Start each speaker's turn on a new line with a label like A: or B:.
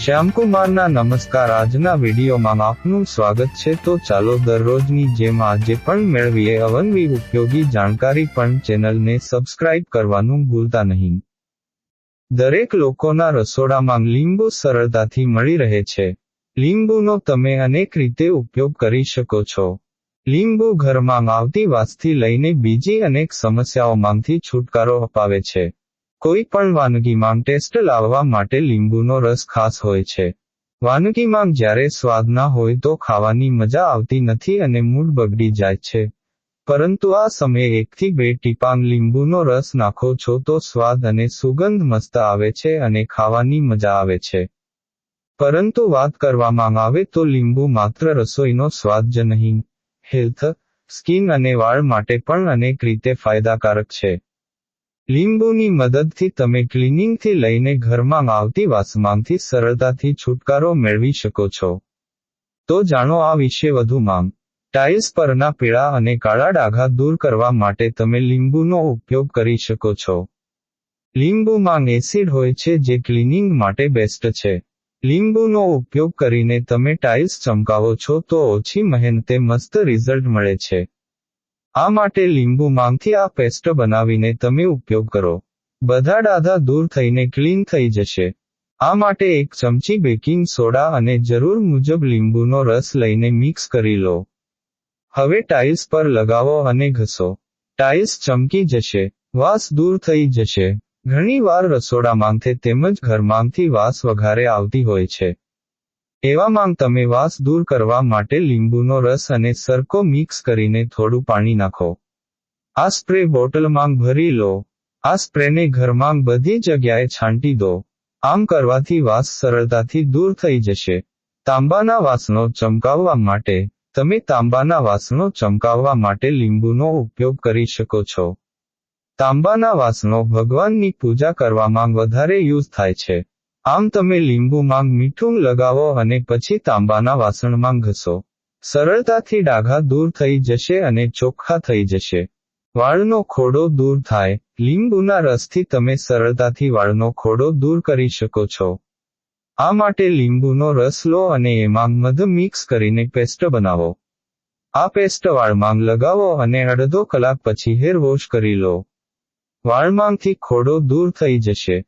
A: શ્યામકુમારના નમસ્કાર. આજના વિડીયોમાં આપનું સ્વાગત છે. તો ચાલો દરરોજની જેમ આજે પણ મેળવીએ અવનવી ઉપયોગી જાણકારી પણ ચેનલને સબસ્ક્રાઇબ કરવાનું ભૂલતા નહીં. દરેક લોકોના રસોડામાં લીંબુ સરળતાથી મળી રહે છે. લીંબુનો તમે અનેક રીતે ઉપયોગ કરી શકો છો. લીંબુ ઘરમાં આવતી વાસથી લઈને બીજી અનેક સમસ્યાઓમાંથી છુટકારો અપાવે છે. કોઈ પણ વાનગીમાં ટેસ્ટ લાવવા માટે લીંબુનો રસ ખાસ હોય છે. વાનગીમાં જ્યારે સ્વાદ ના હોય તો ખાવાની મજા આવતી નથી અને મૂડ બગડી જાય છે. પરંતુ આ સમયે એકથી બે ટીપાંગ લીંબુનો રસ નાખો છો તો સ્વાદ અને સુગંધ મસ્ત આવે છે અને ખાવાની મજા આવે છે. પરંતુ વાત કરવામાં આવે તો લીંબુ માત્ર રસોઈનો સ્વાદ જ નહીં, હેલ્થ, સ્કિન અને વાળ માટે પણ અનેક રીતે ફાયદાકારક છે. લીંબુની મદદથી તમે ક્લિનિંગથી લઈને ઘરમાં આવતી વાસમાંથી સરળતાથી છુટકારો મેળવી શકો છો. તો જાણો આ વિશે વધુ માંગ. ટાઇલ્સ પરના પીળા અને કાળા ડાઘા દૂર કરવા માટે તમે લીંબુનો ઉપયોગ કરી શકો છો. લીંબુમાં એસિડ હોય છે જે ક્લિનિંગ માટે બેસ્ટ છે. લીંબુનો ઉપયોગ કરીને તમે ટાઇલ્સ ચમકાવો છો તો ઓછી મહેનતે મસ્ત રિઝલ્ટ મળે છે. આ માટે લીંબુમાંથી આ પેસ્ટ બનાવીને તમે ઉપયોગ કરો. બધા ડાધા દૂર થઈને ક્લીન થઈ જશે. આ માટે એક ચમચી બેકિંગ સોડા અને જરૂર મુજબ લીંબુનો રસ લઈને મિક્સ કરી લો. હવે ટાઇલ્સ પર લગાવો અને ઘસો. ટાઇલ્સ ચમકી જશે. વાસ દૂર થઈ જશે. ઘણી વાર રસોડામાંથી તેમજ ઘરમાંથી વાસ વઘારે આવતી હોય છે. એવામાં તમે વાસ દૂર કરવા માટે લીંબુનો રસ અને સરકો મિક્સ કરીને થોડું પાણી નાખો. આ સ્પ્રે બોટલમાં ભરી લો. આ સ્પ્રેને ઘરમાં બધી જગ્યાએ છાંટી દો. આમ કરવાથી વાસ સરળતાથી દૂર થઈ જશે. તાંબાના વાસનો ચમકાવવા માટે, તમે તાંબાના વાસનો ચમકાવવા માટે લીંબુનો ઉપયોગ કરી શકો છો. તાંબાના વાસનો ભગવાનની પૂજા કરવામાં વધારે યુઝ થાય છે. આમ તમે લીંબુમાં મીઠું લગાવો અને પછી તાંબાના વાસણમાં ઘસો. સરળતાથી ડાઘા દૂર થઈ જશે અને ચોખ્ખા થઈ જશે. વાળનો ખોડો દૂર થાય. લીંબુના રસથી તમે સરળતાથી વાળનો ખોડો દૂર કરી શકો છો. આ માટે લીંબુનો રસ લો અને એમાં મધ મિક્સ કરીને પેસ્ટ બનાવો. આ પેસ્ટ વાળમાં લગાવો અને અડધો કલાક પછી હેર વોશ કરી લો. વાળમાંથી ખોડો દૂર થઈ જશે.